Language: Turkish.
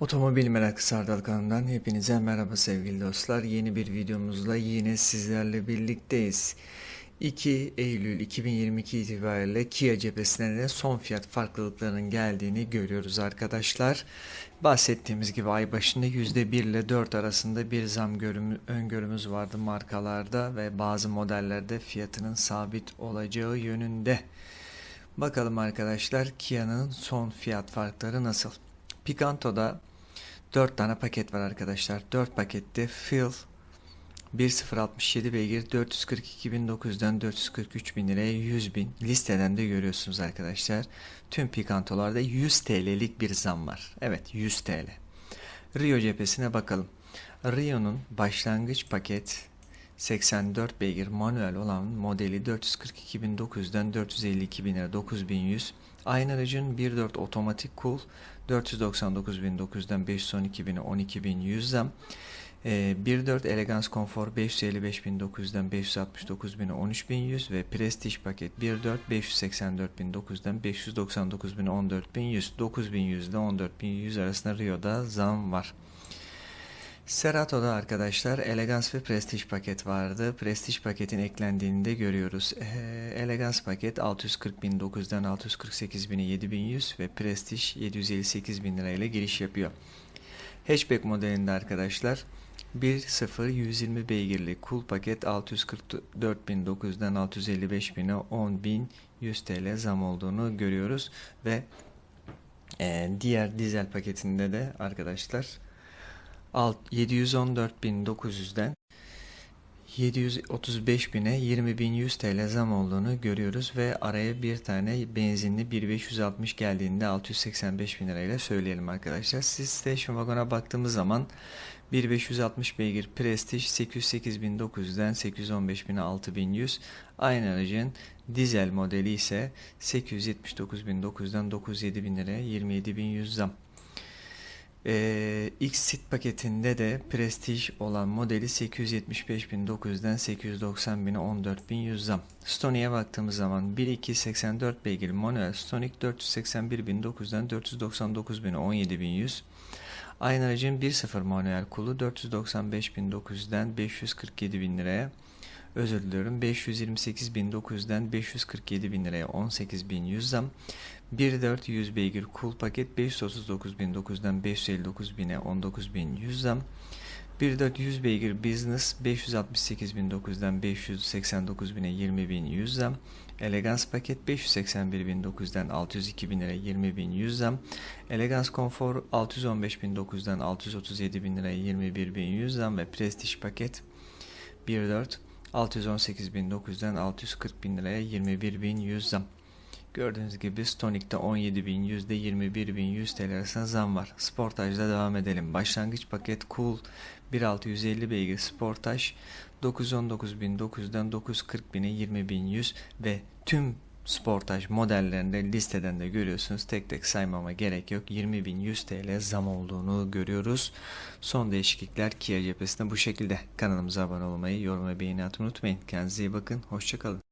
Otomobil Merakı Sardal kanalından hepinize merhaba sevgili dostlar. Yeni bir videomuzla yine sizlerle birlikteyiz. 2 Eylül 2022 itibariyle Kia cephesine son fiyat farklılıklarının geldiğini görüyoruz arkadaşlar. Bahsettiğimiz gibi ay başında %1 ile 4 arasında bir zam görümü, öngörümüz vardı markalarda ve bazı modellerde fiyatının sabit olacağı yönünde. Bakalım arkadaşlar Kia'nın son fiyat farkları nasıl? Picanto'da 4 tane paket var arkadaşlar. 4 pakette Fill 1067 beygir 442.900'den 443.000 liraya 100.000 listeden de görüyorsunuz arkadaşlar. Tüm Picanto'larda 100 TL'lik bir zam var. Evet 100 TL. Rio cephesine bakalım. Rio'nun başlangıç paket 84 beygir manuel olan modeli 442.900'den 452.000 lira 9.100. Aynı aracın 1.4 otomatik cool 499.900'den 512.000'e 12.100 zam. Ee, 1.4 Elegance Comfort 555.900'den 569.000'e 13.100 ve Prestige paket 1.4 584.900'den 599.000'e 14.100 9.100 ile 14.100 arasında Rio'da zam var. Serato'da arkadaşlar Elegance ve Prestige paket vardı. Prestige paketin eklendiğini de görüyoruz. Ee, Elegance paket 640.900'den 648.000'e 7.100 ve Prestige 758.000 lirayla giriş yapıyor. Hatchback modelinde arkadaşlar 1.0 120 beygirli cool paket 644.900'den 655.000'e 10.100 TL zam olduğunu görüyoruz ve e, diğer dizel paketinde de arkadaşlar 714.900'den 735.000'e 20.100 TL zam olduğunu görüyoruz ve araya bir tane benzinli 1560 geldiğinde 685 bin lirayla söyleyelim arkadaşlar. Siz Station Wagon'a baktığımız zaman 1560 beygir Prestige 808.900'den 815.000'e 6100 aynı aracın dizel modeli ise 879.900'den 907.000 liraya 27.100 zam. Ee, X-Sit paketinde de Prestige olan modeli 875.900'den 890.000'e 14.100 zam. Stonia'ya baktığımız zaman 1.2 84 beygir manuel Stonic 481.900'den 499.000'e 17.100. Aynı aracın 1.0 manuel kulu 495.900'den 547.000 liraya özür diliyorum. 528.900'den 547.000 liraya 18.100 zam. 1.4 100 beygir cool paket 539.900'den 559.000'e 19.100 zam. 1.4 100 beygir business 568.900'den 589.000'e 20.100 zam. Elegance paket 581.900'den 602.000 liraya 20.100 zam. Elegance Comfort 615.900'den 637.000 liraya 21.100 zam ve Prestige paket 1.4 618.900'den 640.000 liraya 21.100 zam. Gördüğünüz gibi Stonic'te 17.100 ile 21.100 TL arasında zam var. Sportaj'da devam edelim. Başlangıç paket Cool 1.650 beygir Sportaj 919.900'den 940.000'e 20.100 ve tüm Sportaj modellerinde listeden de görüyorsunuz. Tek tek saymama gerek yok. 20.100 TL zam olduğunu görüyoruz. Son değişiklikler Kia cephesinde bu şekilde. Kanalımıza abone olmayı, yorum ve beğeni atmayı unutmayın. Kendinize iyi bakın. Hoşçakalın.